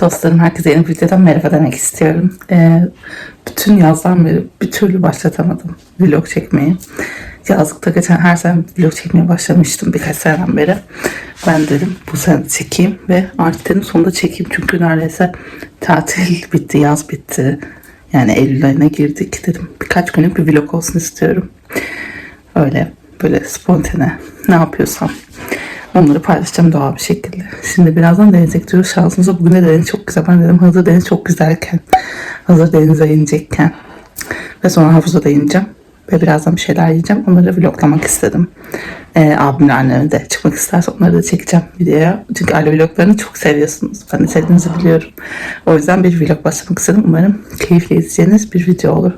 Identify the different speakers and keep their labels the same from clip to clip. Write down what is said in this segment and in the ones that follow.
Speaker 1: Dostlarım herkese yeni videodan merhaba demek istiyorum. Ee, bütün yazdan beri bir türlü başlatamadım vlog çekmeyi. Yazlıkta geçen her sene vlog çekmeye başlamıştım birkaç seneden beri. Ben dedim bu sene çekeyim ve artık dedim sonunda çekeyim. Çünkü neredeyse tatil bitti, yaz bitti. Yani Eylül ayına girdik dedim. Birkaç günlük bir vlog olsun istiyorum. Öyle böyle spontane ne yapıyorsam onları paylaşacağım doğal bir şekilde. Şimdi birazdan denize gidiyoruz. Şansımıza bugün de deniz çok güzel. Ben dedim hazır deniz çok güzelken, hazır denize inecekken ve sonra havuza da ineceğim. Ve birazdan bir şeyler yiyeceğim. Onları vloglamak istedim. Ee, abimle annem de çıkmak isterse onları da çekeceğim videoya. Çünkü aile vloglarını çok seviyorsunuz. Ben de sevdiğinizi biliyorum. O yüzden bir vlog başlamak istedim. Umarım keyifle izleyeceğiniz bir video olur.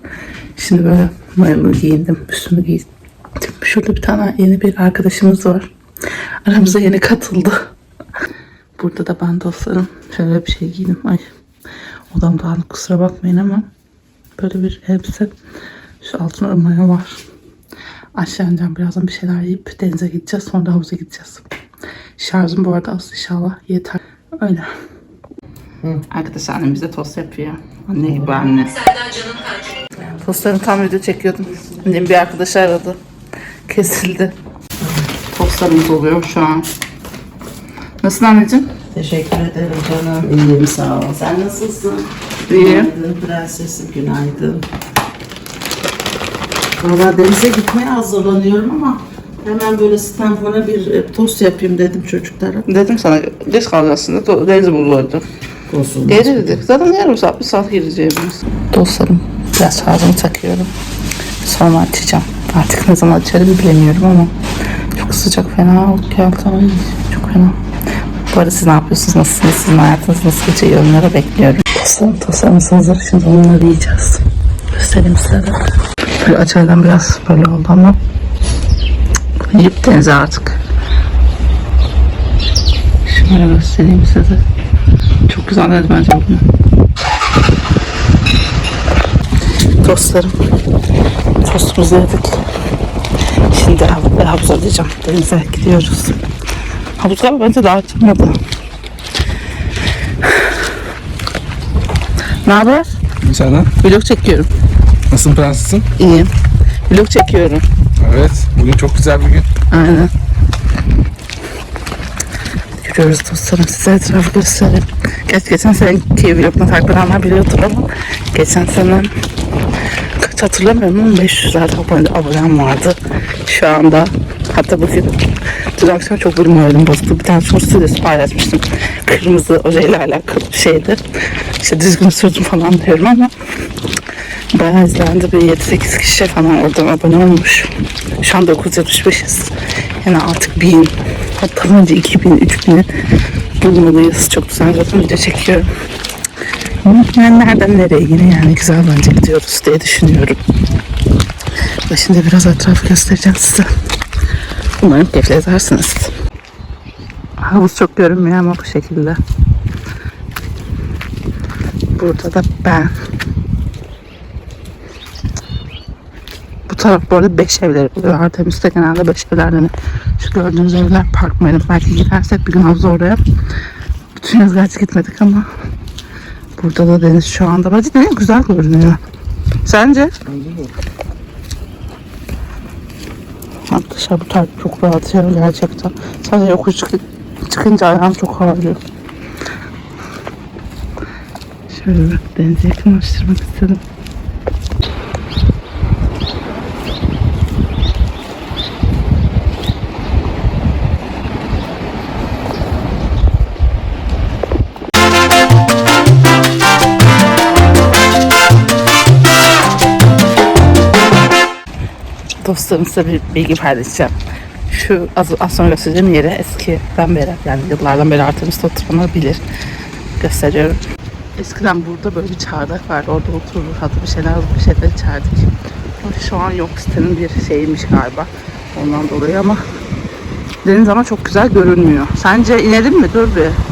Speaker 1: Şimdi böyle mayomu giyindim. Üstümü giydim. Şurada bir tane yeni bir arkadaşımız var. Aramıza yeni katıldı. Burada da ben dostlarım şöyle bir şey giydim. Ay odam dağınık kusura bakmayın ama böyle bir elbise. Şu altına mayo var. Aşağı ineceğim birazdan bir şeyler yiyip denize gideceğiz. Sonra da havuza gideceğiz. Şarjım bu arada az inşallah yeter. Öyle. Arkadaşlar annem bize tost yapıyor. Anne gibi anne. Tostlarını tam video çekiyordum. Annem bir arkadaşı aradı. Kesildi. Tostlarımız oluyor şu an. Nasılsın anneciğim?
Speaker 2: Teşekkür ederim canım. İyiyim sağ ol. Sen nasılsın?
Speaker 1: İyiyim.
Speaker 2: Günaydın prensesim günaydın. Valla denize gitmeye hazırlanıyorum ama hemen böyle Stanford'a bir e, tost yapayım dedim çocuklara.
Speaker 1: Dedim sana geç kalacağız aslında. Do- Deniz bulurdu.
Speaker 2: Olsun.
Speaker 1: Geri dedik. Zaten yarım saat, bir saat gireceğimiz. Dostlarım biraz şarjımı takıyorum. Sonra açacağım. Artık ne zaman açarım bilemiyorum ama çok sıcak fena geldi. Ay, çok fena. Bu arada siz ne yapıyorsunuz? Nasılsınız? Sizin hayatınız nasıl geçiyor? Yorumlara bekliyorum. Dostlarım tostamız hazır. Şimdi onları yiyeceğiz. Göstereyim size de. Böyle açardan biraz böyle oldu ama yiyip denize artık. Şöyle göstereyim size. Çok güzel dedi bence bugün. Tostlarım. Tostumuzu yedik. Şimdi hav- havuza diyeceğim. Denize gidiyoruz. Havuz galiba bence daha açılmadı. Ne haber?
Speaker 3: Senden.
Speaker 1: Vlog çekiyorum.
Speaker 3: Nasılsın prensesin?
Speaker 1: İyiyim. Vlog çekiyorum.
Speaker 3: Evet. Bugün çok güzel bir gün.
Speaker 1: Aynen. Yürüyoruz dostlarım size etrafı göstereyim. Geç, geçen seneki vloguna takip edenler biliyordur ama geçen sene hatırlamıyorum ama 500'lerde abone, abonem vardı. Şu anda hatta bugün dün akşam çok bir moralim bozuldu. Bir tane short videosu paylaşmıştım. Kırmızı ojeyle alakalı bir şeydi. İşte düzgün sürdüm falan diyorum ama Bayağı izlendi. Bir 7-8 kişi falan oradan abone olmuş. Şu an 975'iz. Yani artık 1000 hatta önce 2000, 3000'i bulmalıyız. Çok güzel zaten video çekiyorum. Yani nereden nereye yine yani güzel bence gidiyoruz diye düşünüyorum. Ve şimdi biraz etrafı göstereceğim size. Umarım keyifle edersiniz. Havuz çok görünmüyor ama bu şekilde. Burada da ben. Bu taraf bu arada beş evleri oluyor. Artemis'te genelde beş evlerden. Şu gördüğünüz evler park benim. Belki gidersek bir gün havuz oraya. Bütün yaz gerçi gitmedik ama burada da deniz şu anda. Bence ne güzel görünüyor. Sence? Arkadaşlar bu taraf çok rahat ya gerçekten. Sadece yokuş çık- çıkınca ayağım çok ağrıyor. Şöyle denize yakınlaştırmak istedim. Dostlarım size bir bilgi paylaşacağım. Şu az, az sonra göstereceğim yeri eskiden beri yani yıllardan beri Artemis'te oturanlar bilir. Gösteriyorum. Eskiden burada böyle bir çardak vardı. Orada oturur hatta bir şeyler bir şeyler içerdik. Şu an yok sitenin bir şeymiş galiba. Ondan dolayı ama deniz ama çok güzel görünmüyor. Sence inelim mi? Dur bir.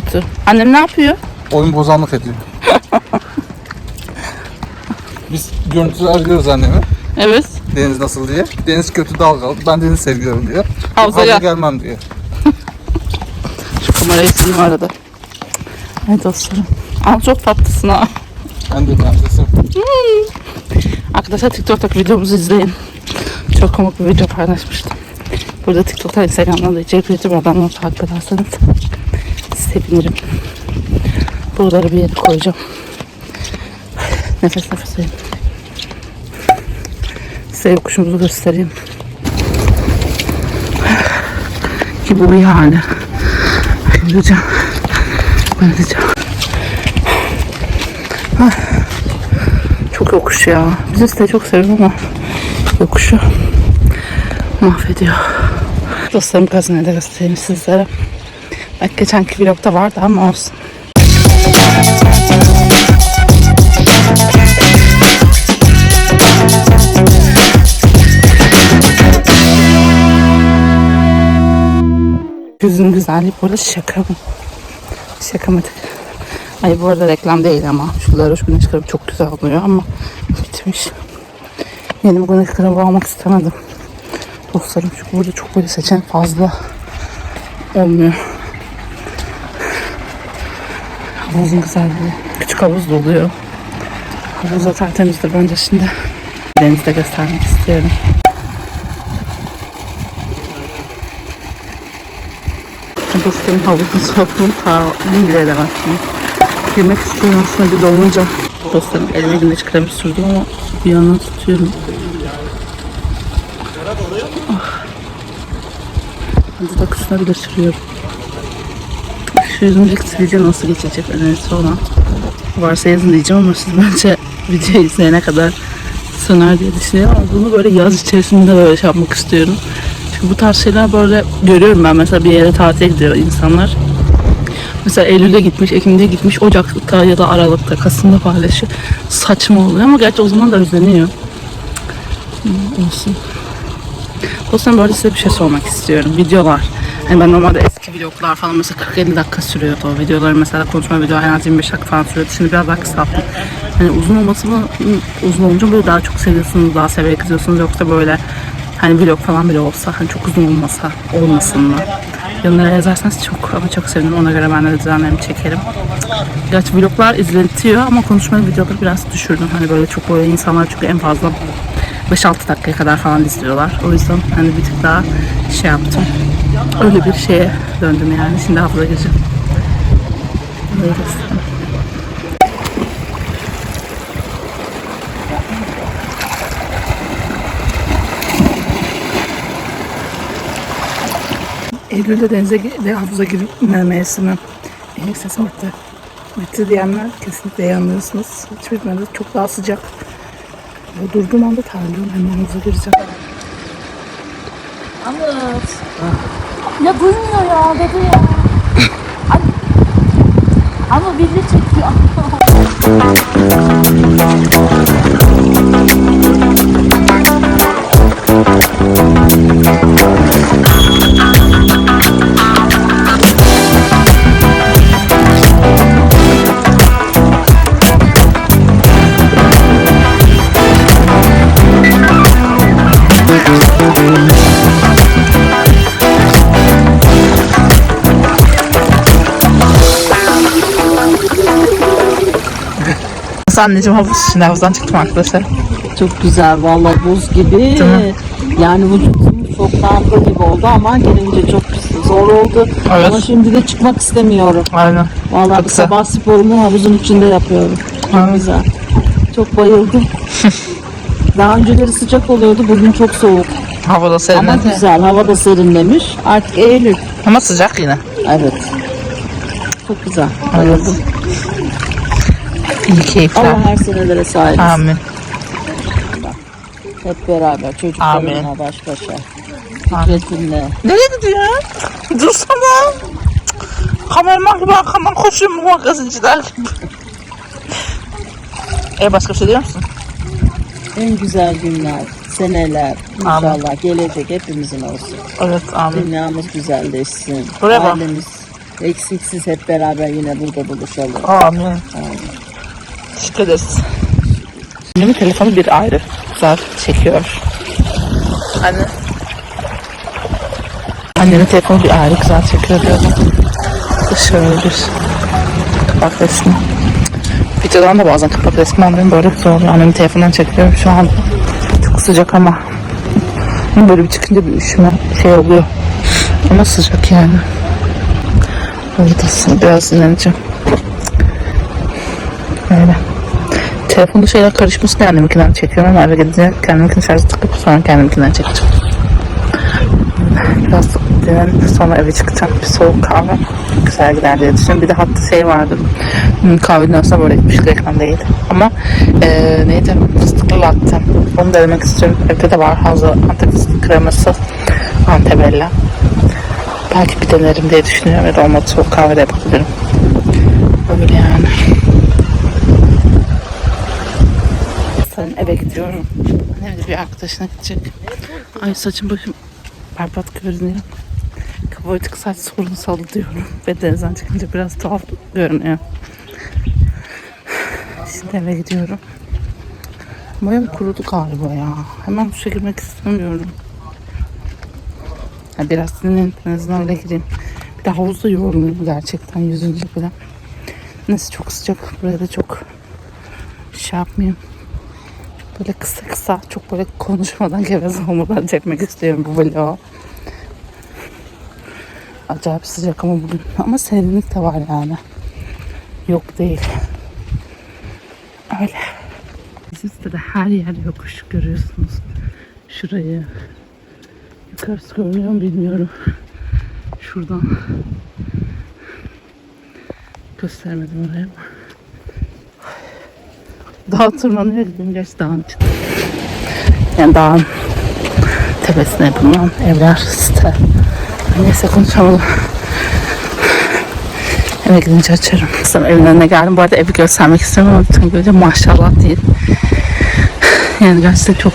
Speaker 1: Kötü. Annem ne yapıyor?
Speaker 3: Oyun bozanlık ediyor. Biz görüntüler arıyoruz annemi.
Speaker 1: Evet.
Speaker 3: deniz nasıl diye. Deniz kötü dalgalı. Ben deniz seviyorum diyor.
Speaker 1: Havuza gel.
Speaker 3: gelmem diyor.
Speaker 1: Şu kamerayı sileyim arada. Ay dostlarım. Ama çok tatlısın ha.
Speaker 3: Ben de benzesim.
Speaker 1: Arkadaşlar TikTok'taki videomuzu izleyin. Çok komik bir video paylaşmıştım. Burada TikTok'ta Instagram'dan da içerik üretiyorum. Adamları takip ederseniz sevinirim. Buraları bir yere koyacağım. Nefes nefeseyim. Size yokuşumuzu göstereyim. Ki bu yani. Yürüyeceğim. Ben edeceğim. Çok yokuş ya. Biz siteyi çok seviyorum ama yokuşu mahvediyor. Dostlarım gazinede göstereyim sizlere. Bak geçenki vlogda vardı ama olsun. Yüzün güzelliği bu arada şaka mı? Şaka mı? Ay bu arada reklam değil ama şu Laroş güneş kremi çok güzel oluyor ama bitmiş. Yeni bir güneş kremi almak istemedim. Dostlarım çünkü burada çok böyle seçen fazla olmuyor. Havuzun güzelliği. Küçük havuz doluyor. Havuz da tertemizdir bence şimdi. Denizde göstermek istiyorum. Dostlarım havuzun soğukluğunu tahmin bile edemezsiniz. Yemek istiyorum aslında bir dolunca. Dostlarım elime güneş kremi sürdüm ama bir yandan tutuyorum. Ah. Dudak üstüne bile sürüyorum. Şu yüzümcük sivilce nasıl geçecek önerisi olan. Varsa yazın diyeceğim ama siz bence videoyu izleyene kadar söner diye düşünüyorum. Ama bunu böyle yaz içerisinde böyle şey yapmak istiyorum. Çünkü bu tarz şeyler böyle görüyorum ben mesela bir yere tatile gidiyor insanlar. Mesela Eylül'de gitmiş, Ekim'de gitmiş, Ocak'ta ya da Aralık'ta, Kasım'da paylaşıyor. Saçma oluyor ama gerçi o zaman da özleniyor. Olsun. Dostlarım böyle size bir şey sormak istiyorum. Videolar. Yani ben normalde eski vloglar falan mesela 40-50 dakika sürüyordu o videoları. Mesela konuşma video en az 25 dakika falan sürüyordu. Şimdi biraz daha kısalttım. Hani uzun olması mı, uzun olunca böyle daha çok seviyorsunuz, daha severek izliyorsunuz. Yoksa böyle hani vlog falan bile olsa hani çok uzun olmasa, olmasın mı? Yanlara yazarsanız çok ama çok sevinirim. Ona göre ben de düzenlerimi çekerim. Gerçi vloglar izletiyor ama konuşmalı videoları biraz düşürdüm. Hani böyle çok böyle insanlar çünkü en fazla 5-6 dakikaya kadar falan izliyorlar. O yüzden hani bir tık daha şey yaptım. Öyle bir şeye döndüm yani. Şimdi hafıza göstereyim. Eylül'de denize ve havuza girme mevsimi. Ee, sesim bitti. Bitti diyenler kesinlikle yanılıyorsunuz. Hiç bitmedi. Çok daha sıcak. Ve durduğum anda terliyorum. Hemen havuza gireceğim.
Speaker 4: Anlat. Ya duymuyor ya dedi ya. Ay. Ama video çekiyor.
Speaker 1: Nasıl anneciğim havuz şimdi havuzdan çıktım arkadaşlar.
Speaker 2: Çok güzel vallahi buz gibi.
Speaker 1: mi?
Speaker 2: Yani vücudum soğuklandı gibi oldu ama gelince çok zor oldu.
Speaker 1: Evet.
Speaker 2: Ama şimdi de çıkmak istemiyorum.
Speaker 1: Aynen.
Speaker 2: Vallahi
Speaker 1: Çok
Speaker 2: sabah sporumu havuzun içinde yapıyorum. Çok güzel. Çok bayıldım. Daha önceleri sıcak oluyordu. Bugün çok soğuk.
Speaker 1: Havada
Speaker 2: Ama
Speaker 1: serinledi.
Speaker 2: güzel. Hava da serinlemiş. Artık Eylül.
Speaker 1: Ama sıcak yine.
Speaker 2: Evet. Çok güzel. Bayıldım.
Speaker 1: İyi keyifler.
Speaker 2: Allah her senelere sahip.
Speaker 1: Amin.
Speaker 2: Hep beraber çocuklarımla
Speaker 1: Amin.
Speaker 2: baş başa. Fikretimle.
Speaker 1: Nereye gidiyor? Dursana. Kameraman gibi arkamdan koşuyor mu magazinciler gibi. E başka bir şey diyor musun?
Speaker 2: En güzel günler, seneler inşallah gelecek hepimizin olsun.
Speaker 1: Evet amin.
Speaker 2: Dünyamız güzelleşsin.
Speaker 1: Bak.
Speaker 2: Ailemiz eksiksiz hep beraber yine burada buluşalım.
Speaker 1: Amin. Teşekkür ederiz. Benim telefonu bir ayrı güzel çekiyor. Anne. Annenin telefonu bir ayrı güzel çekiyor diyordum. Şöyle bir kapak resmi. Videodan da bazen kapak resmi alıyorum. Böyle güzel oluyor. Annemin telefonundan çekiyorum şu an. Çok sıcak ama. Böyle bir çıkınca bir üşüme şey oluyor. Ama sıcak yani. Buradasın. Biraz dinleneceğim. Öyle. Telefonda şeyler karışmışsın anneminkinden çekiyorum ama eve gidince kendiminkini şarja takıp sonra kendimkinden çekeceğim. Biraz dinlenip sonra eve çıkacağım. Bir soğuk kahve güzel gider diye düşünüyorum. Bir de hatta şey vardı. Hmm, Kahvenin aslında böyle hiçbir şey reklam değil. Ama eee neydi? Fıstıklı latte. Onu denemek istiyorum. Evde de var hazır Antep fıstık kreması. Antebella. Belki bir denerim diye düşünüyorum. Ya da olmadı soğuk kahve de yapabilirim. Öyle yani. Sen eve gidiyorum. Evde bir arkadaşına gidecek. Ay saçım başım berbat görünüyor. Kabarcık saç sorunsalı diyorum. Ve denizden çıkınca biraz tuhaf görünüyor. Şimdi eve gidiyorum. Boyam kurudu galiba ya. Hemen duşa girmek istemiyorum. Ha, biraz dinlenip en azından öyle gireyim. Bir de havuzda yoruluyorum gerçekten yüzünce falan. Neyse çok sıcak. Buraya da çok şey yapmayayım. Böyle kısa kısa çok böyle konuşmadan geveze olmadan çekmek istiyorum bu vlogu. Acayip sıcak ama bugün. Ama serinlik de var yani. Yok değil. Öyle. Bizim sitede her yer yokuş görüyorsunuz. Şurayı. Yukarısı görünüyor mu bilmiyorum. Şuradan. Göstermedim oraya. Dağa tırmanıyor gideyim gerçi dağın. Yani dağın tepesine bulunan evler site. Neyse konuşamadım. Eve gidince açarım. Sonra evin önüne geldim. Bu arada evi göstermek istiyorum ama bütün böyle maşallah değil. Yani gerçekten çok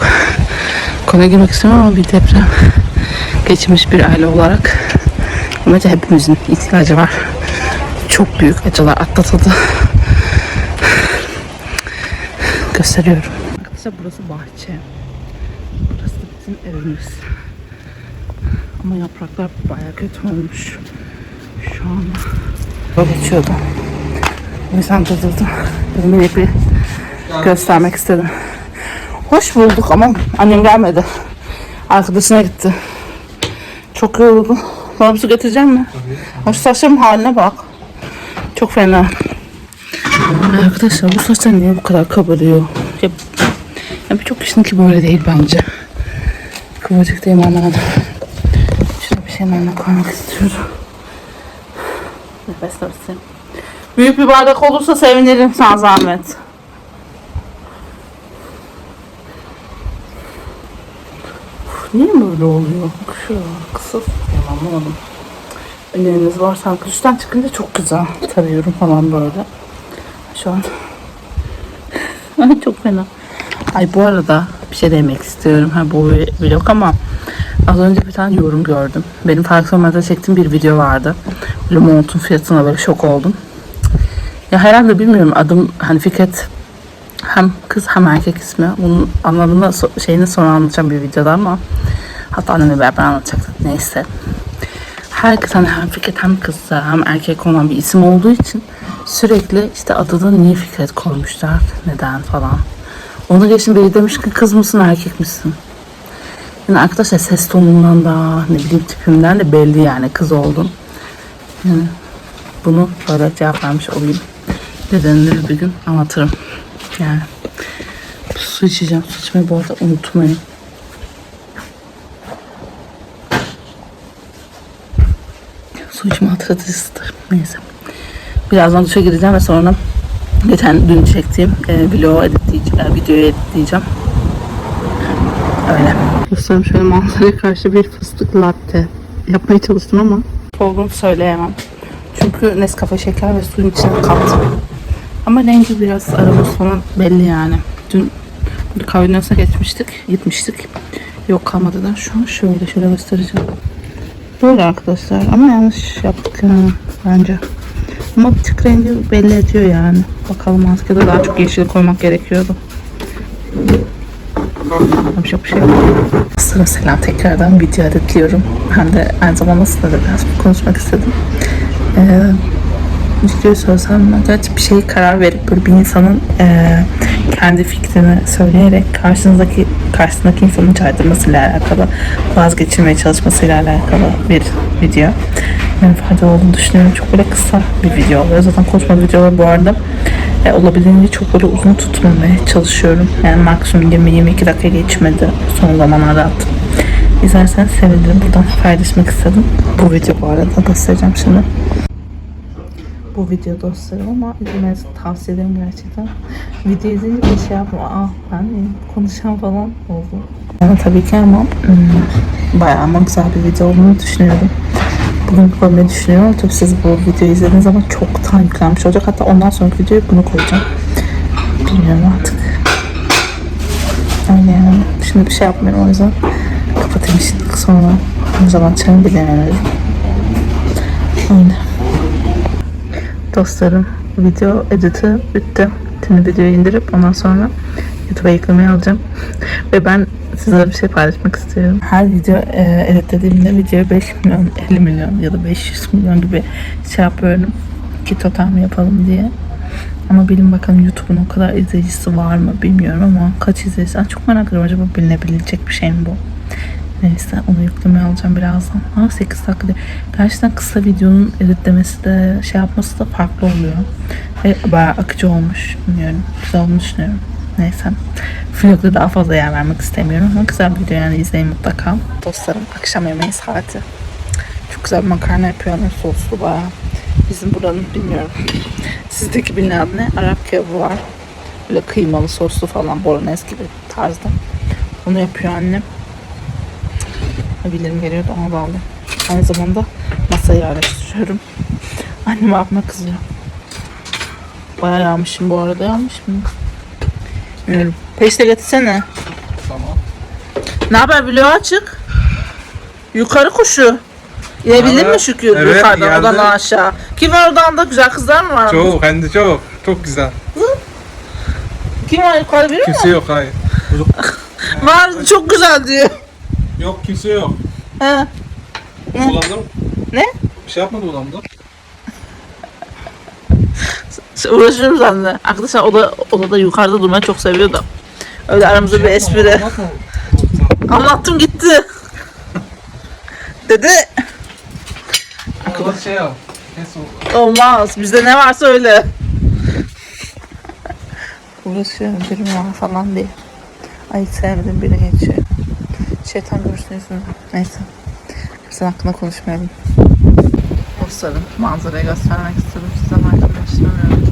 Speaker 1: konuya girmek istiyorum ama bir deprem geçirmiş bir aile olarak bence hepimizin ihtiyacı var. Çok büyük acılar atlatıldı. Gösteriyorum. Arkadaşlar burası bahçe. Burası da bizim evimiz. Ama yapraklar baya kötü olmuş. Şu anda. Böyle geçiyordu. O yüzden durdurdum. Dedim minik bir göstermek istedim. Hoş bulduk ama annem gelmedi. Arkadaşına gitti. Çok yoruldum. Bana bir su getireceğim mi? Tabii. Şu saçlarımın haline bak. Çok fena. Arkadaşlar bu saçlar niye bu kadar kabarıyor? Ya, ya birçok kişininki böyle değil bence. Kıvırcık değil anlamadım. Şurada bir şeyin önüne koymak istiyorum. Nefes alsın. Büyük bir bardak olursa sevinirim sana zahmet. Niye böyle oluyor? Şurada kısık. Ya anlamadım. Öneriniz varsa duştan çıkınca çok güzel tarıyorum falan böyle. Şu an Ay çok fena. Ay bu arada bir şey demek istiyorum. Ha bu vlog ama az önce bir tane yorum gördüm. Benim farklı olmadan çektiğim bir video vardı. Böyle montun fiyatına böyle şok oldum. Ya herhalde bilmiyorum adım hani Fikret hem kız hem erkek ismi. Bunun anlamını şeyini sonra anlatacağım bir videoda ama hatta annemle beraber anlatacaktık. Neyse. Herkes hani hem Fikret hem kızsa hem erkek olan bir isim olduğu için sürekli işte adını niye Fikret koymuşlar, neden falan. Onu geçin biri demiş ki kız mısın erkek misin? Yani arkadaşlar ses tonundan da ne bileyim tipimden de belli yani kız oldum. Yani bunu böyle cevap vermiş olayım. Nedenini bir gün anlatırım. Yani su içeceğim. Su içmeyi bu arada unutmayın. Su içme hatırlatıcısıdır. Neyse. Birazdan duşa gireceğim ve sonra geçen dün çektiğim e, vlogu editleyeceğim, e, videoyu editleyeceğim. Öyle. Dostlarım şöyle manzaraya karşı bir fıstık latte yapmaya çalıştım ama olduğunu söyleyemem. Çünkü Nescafe şeker ve suyun içine kattım. Ama rengi biraz aroması falan belli yani. Dün arasına geçmiştik, gitmiştik. Yok kalmadı da şu an şöyle şöyle göstereceğim. Böyle arkadaşlar ama yanlış yaptık yani bence. Ama bir tık rengi belli ediyor yani. Bakalım maskede daha çok yeşil koymak gerekiyordu. Yapacak bir şey yok. Sıra selam tekrardan video editliyorum. Hem de aynı zamanda de biraz konuşmak istedim. Ee, Ciddi söylesem ben gerçi bir şeye karar verip böyle bir insanın eee, kendi fikrini söyleyerek karşınızdaki karşısındaki insanın caydırmasıyla alakalı vazgeçirmeye çalışmasıyla alakalı bir video. Faydalı olduğunu düşünüyorum. Çok böyle kısa bir video oluyor. Zaten konuşma videoları bu arada e, olabildiğince çok böyle uzun tutmamaya çalışıyorum. Yani maksimum 20-22 dakika geçmedi. Son zamanlarda attım. İzlerseniz sevinirim. Buradan paylaşmak istedim. Bu video bu arada göstereceğim şimdi bu video dostlarım ama izlemenizi tavsiye ederim gerçekten. Video izleyince bir şey yapma. Ah ben konuşan falan oldu. Yani tabii ki ama hmm, bayağı ama güzel bir video olduğunu düşünüyorum. Bugün koymayı düşünüyorum. Tabii siz bu videoyu izlediğiniz zaman çoktan yüklenmiş olacak. Hatta ondan sonraki videoya bunu koyacağım. Bilmiyorum artık. Öyle yani. Şimdi bir şey yapmıyorum o yüzden. Kapatayım şimdi sonra. Ne zaman çayımı bilemedim. Öyle. Dostlarım video editi bitti. Şimdi videoyu indirip ondan sonra YouTube'a yüklemeye alacağım. Ve ben size bir şey paylaşmak istiyorum. Her video e, editlediğimde videoya 5 milyon, 50 milyon ya da 500 milyon gibi şey yapıyorum. Ki total mi yapalım diye. Ama bilin bakalım YouTube'un o kadar izleyicisi var mı bilmiyorum ama kaç izleyicisi? Ben çok merak ediyorum acaba bilinebilecek bir şey mi bu? Neyse onu yüklemeye alacağım birazdan. Aa 8 dakika diyor. Gerçekten kısa videonun editlemesi de şey yapması da farklı oluyor. Ve bayağı akıcı olmuş. Bilmiyorum. Güzel olduğunu düşünüyorum. Neyse. Vlogda daha fazla yer vermek istemiyorum ama güzel bir video yani izleyin mutlaka. Dostlarım akşam yemeği saati. Çok güzel bir makarna yapıyor ama soslu bayağı. Bizim buranın bilmiyorum. Sizdeki bilinen adı ne? Arap kebabı var. Böyle kıymalı soslu falan bolognese gibi tarzda. Onu yapıyor annem. Bildirim geliyordu ona bağlı. Aynı zamanda masayı yerleştiriyorum. Annem abime kızıyor. Bayağı yağmışım bu arada yağmış mı? Bilmiyorum. Peşte getirsene.
Speaker 3: Tamam.
Speaker 1: Ne haber biliyor açık? Yukarı kuşu. İnebildin
Speaker 3: Evet,
Speaker 1: mi Şükür
Speaker 3: evet,
Speaker 1: yukarıdan
Speaker 3: geldim.
Speaker 1: odadan aşağı? Kim var odanda? Güzel kızlar mı var?
Speaker 3: Çok hem de çok. Çok güzel.
Speaker 1: Kim var yukarıda biri mi?
Speaker 3: Kimse yok hayır.
Speaker 1: Var çok güzel diyor.
Speaker 3: Yok kimse yok.
Speaker 1: He.
Speaker 3: Ulandım.
Speaker 1: Ne?
Speaker 3: Bir şey yapmadı ulandım.
Speaker 1: Uğraşıyorum seninle. Arkadaşlar oda, odada yukarıda durmayı çok seviyor da. Öyle aramızda bir espri. Anlattım gitti. Dedi.
Speaker 3: Şey o.
Speaker 1: Olmaz. Bizde ne varsa öyle. Uğraşıyorum birim var falan diye. Ay sevmedim biri geçiyor. Şeytan görsün yüzünü. Neyse. Hepsinin hakkında konuşmayalım. Dostlarım manzarayı göstermek istedim size ama arkadaşlamıyorum.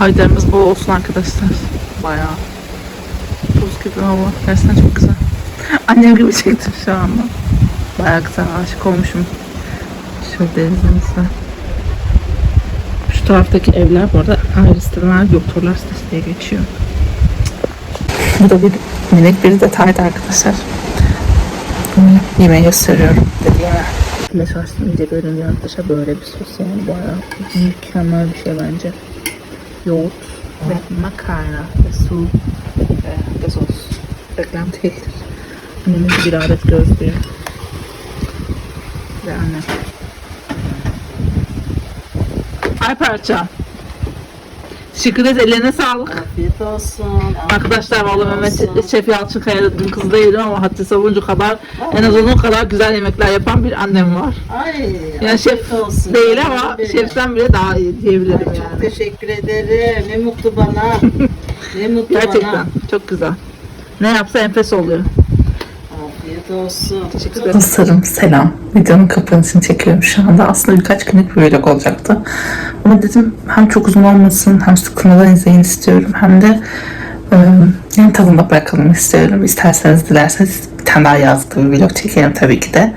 Speaker 1: Haydarımız bol olsun arkadaşlar. Bayağı buz gibi hava. Gerçekten çok güzel. Annem gibi çektim şu anda. Bayağı güzel aşık olmuşum. Şöyle denizimiz var. Şu taraftaki evler bu arada ayrı siteler, doktorlar sitesi diye geçiyor. Bu da bir minik bir detaydı arkadaşlar. Bunu yemeği gösteriyorum dediğime. Aslında ince görünüyor arkadaşlar böyle bir sos yani bayağı mükemmel bir şey bence. Yoğurt ve makarna ve su ve gazoz. Reklam değildir. Annemin bir adet gözlüğü. Ve annem. Ay parça. Şükür et ellerine sağlık.
Speaker 2: Afiyet olsun.
Speaker 1: Arkadaşlar
Speaker 2: olsun.
Speaker 1: Mehmet Şef Yalçınkaya da dün kız değilim ama Hatice Savuncu kadar en az onun kadar güzel yemekler yapan bir annem var.
Speaker 2: Ay,
Speaker 1: Yani şef
Speaker 2: olsun.
Speaker 1: değil ama
Speaker 2: benim.
Speaker 1: şeften bile daha iyi diyebilirim
Speaker 2: Ay, çok
Speaker 1: yani.
Speaker 2: teşekkür ederim. Ne mutlu bana. ne mutlu
Speaker 1: Gerçekten
Speaker 2: bana.
Speaker 1: çok güzel. Ne yapsa enfes oluyor.
Speaker 2: Afiyet olsun.
Speaker 1: Dostlarım selam. Videonun kapanışını çekiyorum şu anda. Aslında birkaç günlük bir vlog olacaktı. Ama dedim hem çok uzun olmasın hem sıkılmadan izleyin istiyorum. Hem de yani tadında bırakalım istiyorum. İsterseniz dilerseniz bir tane daha yazdığı bir vlog çekerim tabii ki de.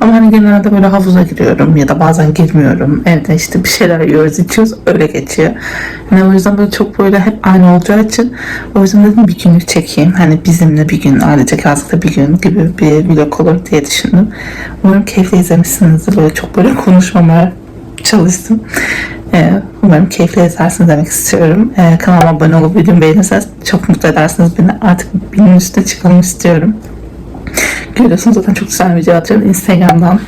Speaker 1: Ama hani genelde böyle havuza giriyorum ya da bazen girmiyorum. Evde işte bir şeyler yiyoruz, içiyoruz öyle geçiyor. Yani o yüzden böyle çok böyle hep aynı olacağı için o yüzden dedim bir günlük çekeyim. Hani bizimle bir gün, ailecek yazlıkta bir gün gibi bir vlog olur diye düşündüm. Umarım keyifli izlemişsinizdir. Böyle çok böyle konuşmamaya çalıştım. Ee, umarım keyifle izlersiniz demek istiyorum. Ee, kanalıma abone olup videomu beğenirseniz çok mutlu edersiniz. Beni artık binin üstüne çıkalım istiyorum. Görüyorsunuz zaten çok güzel video atıyorum Instagram'dan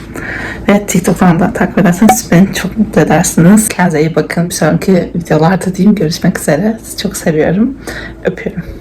Speaker 1: ve TikTok'tan da takip ederseniz beni çok mutlu edersiniz. Kendinize iyi bakın. Bir sonraki videolarda diyeyim görüşmek üzere. Sizi çok seviyorum. Öpüyorum.